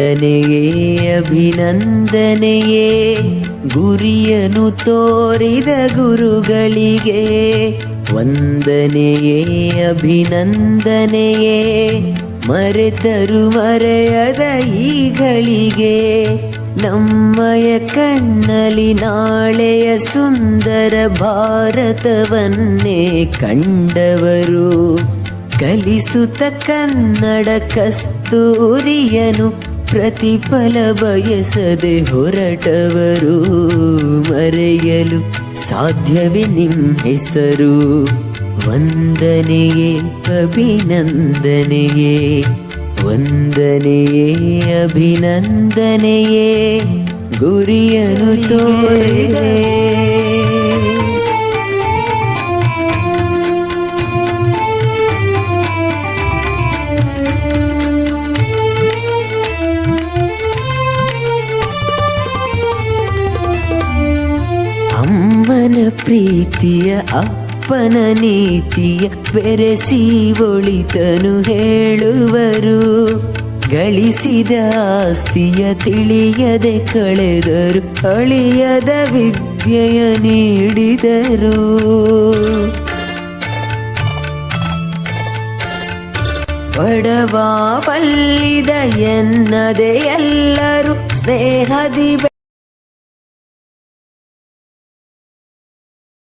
ವಂದನೆಯೇ, ಅಭಿನಂದನೆಯೇ ಗುರಿಯನು ತೋರಿದ ಗುರುಗಳಿಗೆ. ವಂದನೆಯೇ, ಅಭಿನಂದನೆಯೇ, ಮರೆತರು ಮರೆಯದ ಈಗಳಿಗೆ ನಮ್ಮಯ ಕಣ್ಣಲ್ಲಿ ನಾಳೆಯ ಸುಂದರ ಭಾರತವನ್ನೇ ಕಂಡವರು. ಕಲಿಸುತ್ತ ಕನ್ನಡ ಕಸ್ತೂರಿಯನು ಪ್ರತಿಫಲ ಬಯಸದೆ ಹೊರಟವರು ಮರೆಯಲು ಸಾಧ್ಯವೇ ನಿಮ್ಮ ಹೆಸರು. ವಂದನೆಯೇ ಅಭಿನಂದನೆಯೇ ವಂದನೆಯೇ ಅಭಿನಂದನೆಯೇ ಗುರಿಯನು ತೋರಿದೆ. ಅಮ್ಮನ ಪ್ರೀತಿಯ, ಅಪ್ಪನ ನೀತಿಯ ಬೆರೆಸಿ ಒಳಿತನು ಹೇಳುವರು. ಗಳಿಸಿದ ಆಸ್ತಿಯ ತಿಳಿಯದೆ ಕಳೆದರು, ಅಳಿಯದ ವಿದ್ಯೆಯ ನೀಡಿದರು. ಬಡವಾ ಪಲ್ಲಿದ ಎನ್ನದೆ ಎಲ್ಲರೂ ಸ್ನೇಹದಿ